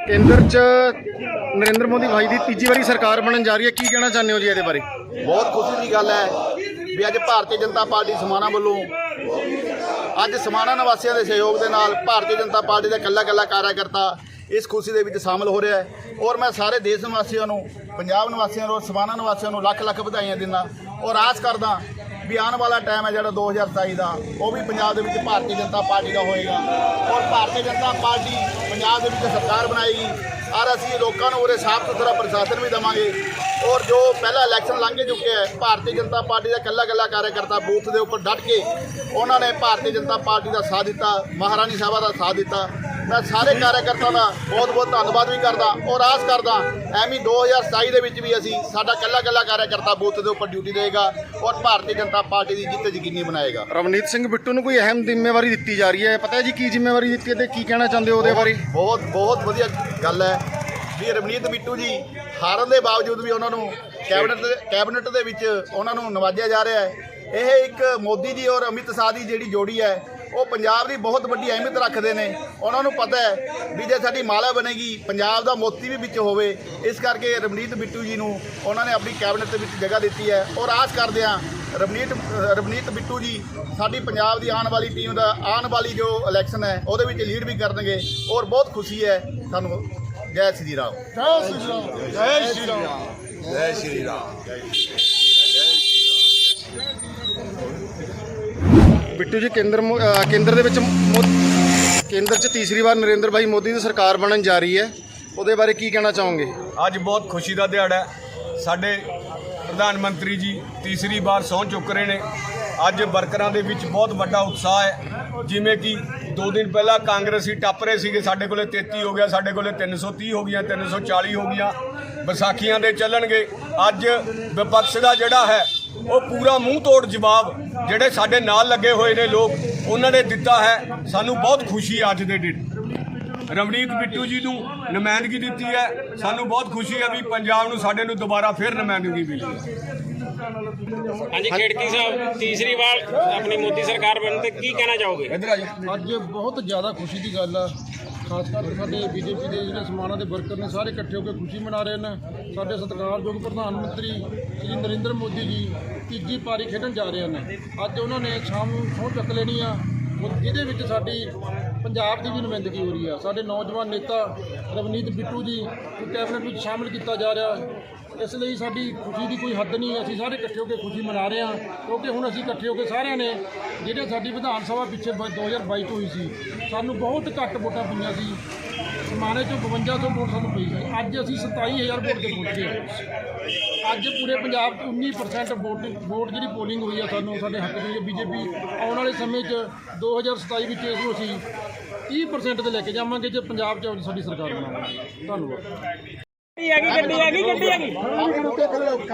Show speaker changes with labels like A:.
A: ਕੇਂਦਰ 'ਚ ਨਰਿੰਦਰ ਮੋਦੀ ਭਾਈ ਦੀ ਤੀਜੀ ਵਾਰੀ ਸਰਕਾਰ ਬਣਨ ਜਾ ਰਹੀ ਹੈ, ਕੀ ਕਹਿਣਾ ਚਾਹੁੰਦੇ ਹੋ ਜੀ ਇਹਦੇ ਬਾਰੇ?
B: ਬਹੁਤ ਖੁਸ਼ੀ ਦੀ ਗੱਲ ਹੈ ਵੀ ਅੱਜ ਭਾਰਤੀ ਜਨਤਾ ਪਾਰਟੀ ਸਮਾਣਾ ਵੱਲੋਂ ਅੱਜ ਸਮਾਣਾ ਨਿਵਾਸੀਆਂ ਦੇ ਸਹਿਯੋਗ ਦੇ ਨਾਲ ਭਾਰਤੀ ਜਨਤਾ ਪਾਰਟੀ ਦਾ ਇਕੱਲਾ ਇਕੱਲਾ ਕਾਰਜਕਰਤਾ ਇਸ ਖੁਸ਼ੀ ਦੇ ਵਿੱਚ ਸ਼ਾਮਲ ਹੋ ਰਿਹਾ ਹੈ ਔਰ ਮੈਂ ਸਾਰੇ ਦੇਸ਼ ਨਿਵਾਸੀਆਂ ਨੂੰ, ਪੰਜਾਬ ਨਿਵਾਸੀਆਂ ਨੂੰ ਸਮਾਣਾ ਨਿਵਾਸੀਆਂ ਨੂੰ ਲੱਖ ਲੱਖ ਵਧਾਈਆਂ ਦਿੰਦਾ ਔਰ ਆਸ ਕਰਦਾ ਵੀ ਆਉਣ ਵਾਲਾ ਟਾਈਮ ਹੈ ਜਿਹੜਾ 2027 ਦਾ, ਉਹ ਵੀ ਪੰਜਾਬ ਦੇ ਵਿੱਚ ਭਾਰਤੀ ਜਨਤਾ ਪਾਰਟੀ ਦਾ ਹੋਏਗਾ। ਔਰ ਭਾਰਤੀ ਜਨਤਾ ਪਾਰਟੀ ਪੰਜਾਬ ਦੇ ਵਿੱਚ ਸਰਕਾਰ ਬਣਾਏਗੀ। ਔਰ ਅਸੀਂ ਲੋਕਾਂ ਨੂੰ ਉਰੇ ਸਾਫ਼ ਸੁਥਰਾ ਪ੍ਰਸ਼ਾਸਨ ਵੀ ਦੇਵਾਂਗੇ। ਔਰ ਜੋ ਪਹਿਲਾ ਇਲੈਕਸ਼ਨ ਲੰਘ ਚੁੱਕਿਆ ਹੈ, ਭਾਰਤੀ ਜਨਤਾ ਪਾਰਟੀ ਦਾ ਇਕੱਲਾ ਇਕੱਲਾ ਕਾਰਜਕਰਤਾ ਬੂਥ ਦੇ ਉੱਪਰ ਡਟ ਕੇ ਉਹਨਾਂ ਨੇ ਭਾਰਤੀ ਜਨਤਾ ਪਾਰਟੀ ਦਾ ਸਾਥ ਦਿੱਤਾ, ਮਹਾਰਾਣੀ ਸਾਹਿਬਾ ਦਾ ਸਾਥ ਦਿੱਤਾ। ਮੈਂ ਸਾਰੇ ਕਾਰਜਕਰਤਾ ਦਾ ਬਹੁਤ ਬਹੁਤ ਧੰਨਵਾਦ ਵੀ ਕਰਦਾ ਔਰ ਆਸ ਕਰਦਾ ਐਵੇਂ 2027 ਦੇ ਵਿੱਚ ਵੀ ਅਸੀਂ ਸਾਡਾ ਇਕੱਲਾ ਕਾਰਜਕਰਤਾ ਬੂਥ ਦੇ ਉੱਪਰ ਡਿਊਟੀ ਦੇਗਾ ਔਰ ਭਾਰਤੀ ਜਨਤਾ ਪਾਰਟੀ ਦੀ ਜਿੱਤ ਯਕੀਨੀ ਬਣਾਏਗਾ।
A: ਰਵਨੀਤ ਸਿੰਘ ਬਿੱਟੂ ਨੂੰ ਕੋਈ ਅਹਿਮ ਜ਼ਿੰਮੇਵਾਰੀ ਦਿੱਤੀ ਜਾ ਰਹੀ ਹੈ? ਪਤਾ ਹੈ ਜੀ ਕੀ ਜ਼ਿੰਮੇਵਾਰੀ ਦਿੱਤੀ ਹੈ ਤੇ ਕੀ ਕਹਿਣਾ ਚਾਹੁੰਦੇ ਹੋ ਉਹਦੇ ਬਾਰੇ?
B: ਬਹੁਤ ਬਹੁਤ ਵਧੀਆ ਗੱਲ ਹੈ। ਵੀ ਰਵਨੀਤ ਬਿੱਟੂ ਜੀ ਹਾਰਨ ਦੇ ਬਾਵਜੂਦ ਵੀ ਉਹਨਾਂ ਨੂੰ ਕੈਬਨਿਟ ਕੈਬਨਿਟ ਦੇ ਵਿੱਚ ਉਹਨਾਂ ਨੂੰ ਨਵਾਜਿਆ ਜਾ ਰਿਹਾ ਹੈ। ਇਹ ਇੱਕ ਮੋਦੀ ਜੀ ਔਰ ਅਮਿਤ ਸ਼ਾਹ ਦੀ ਜਿਹੜੀ ਜੋੜੀ ਹੈ ਉਹ ਪੰਜਾਬ ਦੀ ਬਹੁਤ ਵੱਡੀ ਅਹਿਮੀਅਤ ਰੱਖਦੇ ਨੇ। ਉਹਨਾਂ ਨੂੰ ਪਤਾ ਹੈ ਵੀ ਜੇ ਸਾਡੀ ਮਾਲਾ ਬਣੇਗੀ ਪੰਜਾਬ ਦਾ ਮੋਤੀ ਵੀ ਵਿੱਚ ਹੋਵੇ ਇਸ ਕਰਕੇ ਰਵਨੀਤ ਬਿੱਟੂ ਜੀ ਨੂੰ ਉਹਨਾਂ ਨੇ ਆਪਣੀ ਕੈਬਨਿਟ ਦੇ ਵਿੱਚ ਜਗ੍ਹਾ ਦਿੱਤੀ ਹੈ। ਔਰ ਆਸ ਕਰਦੇ ਹਾਂ ਰਵਨੀਤ ਰਵਨੀਤ ਬਿੱਟੂ ਜੀ ਸਾਡੀ ਪੰਜਾਬ ਦੀ ਆਉਣ ਵਾਲੀ ਟੀਮ ਦਾ ਆਉਣ ਵਾਲੀ ਜੋ ਇਲੈਕਸ਼ਨ ਹੈ ਉਹਦੇ ਵਿੱਚ ਲੀਡ ਵੀ ਕਰਨਗੇ। ਔਰ ਬਹੁਤ ਖੁਸ਼ੀ ਹੈ ਸਾਨੂੰ। ਜੈ ਸ਼੍ਰੀ ਰਾਮ।
A: ਬਿੱਟੂ ਜੀ, ਕੇਂਦਰ ਮੋ- ਅਹ ਕੇਂਦਰ ਦੇ ਵਿੱਚ ਮੋ- ਕੇਂਦਰ 'ਚ ਤੀਸਰੀ ਵਾਰ ਨਰਿੰਦਰ ਭਾਈ ਮੋਦੀ ਦੀ ਸਰਕਾਰ ਬਣਨ ਜਾ ਰਹੀ ਹੈ। ਉਹਦੇ ਬਾਰੇ ਕੀ ਕਹਿਣਾ ਚਾਹੋਗੇ?
C: ਅੱਜ ਬਹੁਤ ਖੁਸ਼ੀ ਦਾ ਦਿਹਾੜਾ ਹੈ। ਸਾਡੇ ਪ੍ਰਧਾਨ ਮੰਤਰੀ ਜੀ ਤੀਸਰੀ ਵਾਰ ਸਹੁੰ ਚੁੱਕ ਰਹੇ ਨੇ। ਅੱਜ ਵਰਕਰਾਂ ਦੇ ਵਿੱਚ ਬਹੁਤ ਵੱਡਾ ਉਤਸ਼ਾਹ ਹੈ। ਜਿਵੇਂ ਕਿ ਦੋ ਦਿਨ ਪਹਿਲਾਂ ਕਾਂਗਰਸੀ ਟੱਪ ਰਹੇ ਸੀਗੇ। ਸਾਡੇ ਕੋਲੇ 33 ਹੋ ਗਿਆ, ਸਾਡੇ ਕੋਲੇ 330 ਹੋ ਗਈਆਂ 340 ਹੋ ਗਈਆਂ। ਵਿਸਾਖੀਆਂ ਦੇ ਚੱਲਣਗੇ। ਅੱਜ ਵਿਪਕਸ਼ ਦਾ ਜਿਹੜਾ ਹੈ ਉਹ ਪੂਰਾ ਮੂੰਹ ਤੋੜ ਜਵਾਬ। ਜਿਹੜੇ ਸਾਡੇ ਨਾਲ ਲੱਗੇ ਹੋਏ ਨੇ ਲੋਕ ਉਹਨਾਂ ਨੇ ਦਿੱਤਾ ਹੈ। ਸਾਨੂੰ ਬਹੁਤ ਖੁਸ਼ੀ ਹੈ ਅੱਜ ਦੇ ਦਿਨ। ਰਵਨੀਤ ਬਿੱਟੂ ਜੀ ਨੂੰ ਨੁਮਾਇੰਦਗੀ ਦਿੱਤੀ ਹੈ। ਸਾਨੂੰ ਬਹੁਤ ਖੁਸ਼ੀ ਹੈ ਵੀ ਪੰਜਾਬ ਨੂੰ ਸਾਡੇ ਨੂੰ ਦੁਬਾਰਾ ਫਿਰ ਨੁਮਾਇੰਦਗੀ ਮਿਲੀ। ਹੈ
D: ਹਾਂਜੀ ਖੇੜਕੀ ਸਾਹਿਬ ਤੀਸਰੀ ਵਾਰ ਆਪਣੀ ਮੋਦੀ ਸਰਕਾਰ ਬਣਨ ਤੇ ਕੀ ਕਹਿਣਾ ਚਾਹੋਗੇ?
E: ਅੱਜ ਬਹੁਤ ਜ਼ਿਆਦਾ ਖੁਸ਼ੀ ਦੀ ਗੱਲ ਆ। ਖਾਸ ਕਰਕੇ ਸਾਡੇ ਬੀਜੇਪੀ ਦੇ ਜਿਹੜੇ ਸਮਾਨਾਂ ਦੇ ਵਰਕਰ ਨੇ ਸਾਰੇ ਇਕੱਠੇ ਹੋ ਕੇ ਖੁਸ਼ੀ ਮਨਾ ਰਹੇ ਨੇ। ਸਾਡੇ ਸਤਿਕਾਰਯੋਗ ਪ੍ਰਧਾਨ ਮੰਤਰੀ ਸ੍ਰੀ ਨਰਿੰਦਰ ਮੋਦੀ ਜੀ ਤੀਜੀ ਪਾਰੀ ਖੇਡਣ ਜਾ ਰਹੇ ਨੇ। ਅੱਜ ਉਹਨਾਂ ਨੇ ਸ਼ਾਮ ਨੂੰ ਸਹੁੰ ਚੱਕ ਲੈਣੀ ਆ। ਜਿਹਦੇ ਵਿੱਚ ਸਾਡੀ ਪੰਜਾਬ ਦੀ ਵੀ ਨੁਮਾਇੰਦਗੀ ਹੋ ਰਹੀ ਆ। ਸਾਡੇ ਨੌਜਵਾਨ ਨੇਤਾ ਰਵਨੀਤ ਬਿੱਟੂ ਜੀ ਨੂੰ ਕੈਬਨਿਟ ਵਿੱਚ ਸ਼ਾਮਿਲ ਕੀਤਾ ਜਾ ਰਿਹਾ। ਇਸ ਲਈ ਸਾਡੀ ਖੁਸ਼ੀ ਦੀ ਕੋਈ ਹੱਦ ਨਹੀਂ, ਅਸੀਂ ਸਾਰੇ ਇਕੱਠੇ ਹੋ ਕੇ ਖੁਸ਼ੀ ਮਨਾ ਰਹੇ ਹਾਂ, ਕਿਉਂਕਿ ਹੁਣ ਅਸੀਂ ਇਕੱਠੇ ਹੋ ਕੇ ਸਾਰਿਆਂ ਨੇ, ਜਿਹੜੇ ਸਾਡੀ ਵਿਧਾਨ ਸਭਾ ਪਿੱਛੇ ਬ- 2022 ਤੋਂ ਹੋਈ ਸੀ, ਸਾਨੂੰ ਬਹੁਤ ਘੱਟ ਵੋਟਾਂ ਪਈਆਂ ਸੀ ਸਮਾਣੇ ਚੋਂ 5200 ਵੋਟ ਸਾਨੂੰ ਪਈ ਸੀ, ਅੱਜ ਅਸੀਂ 27000 ਵੋਟ ਤੇ ਪਹੁੰਚੇ ਹਾਂ। ਅੱਜ ਪੂਰੇ ਪੰਜਾਬ 'ਚ 19% ਵੋਟ ਵੋਟ ਜਿਹੜੀ ਪੋਲਿੰਗ ਹੋਈ ਆ ਸਾਨੂੰ, ਸਾਡੇ ਹੱਕ ਦੀ ਬੀਜੇਪੀ ਆਉਣ ਵਾਲੇ ਸਮੇਂ 'ਚ 2027 ਵਿੱਚ ਇਸ ਨੂੰ ਅਸੀਂ 30% ਤੇ ਲੈ ਕੇ ਜਾਵਾਂਗੇ, ਜੇ ਪੰਜਾਬ 'ਚ ਸਾਡੀ ਸਰਕਾਰ ਬਣਾਵਾਂਗੇ ਧੰਨਵਾਦ।
D: ਗੱਡੀ ਆ ਗਈ ਗੱਡੀ ਆ ਗਈ ਗੱਡੀ ਆ ਗਈ।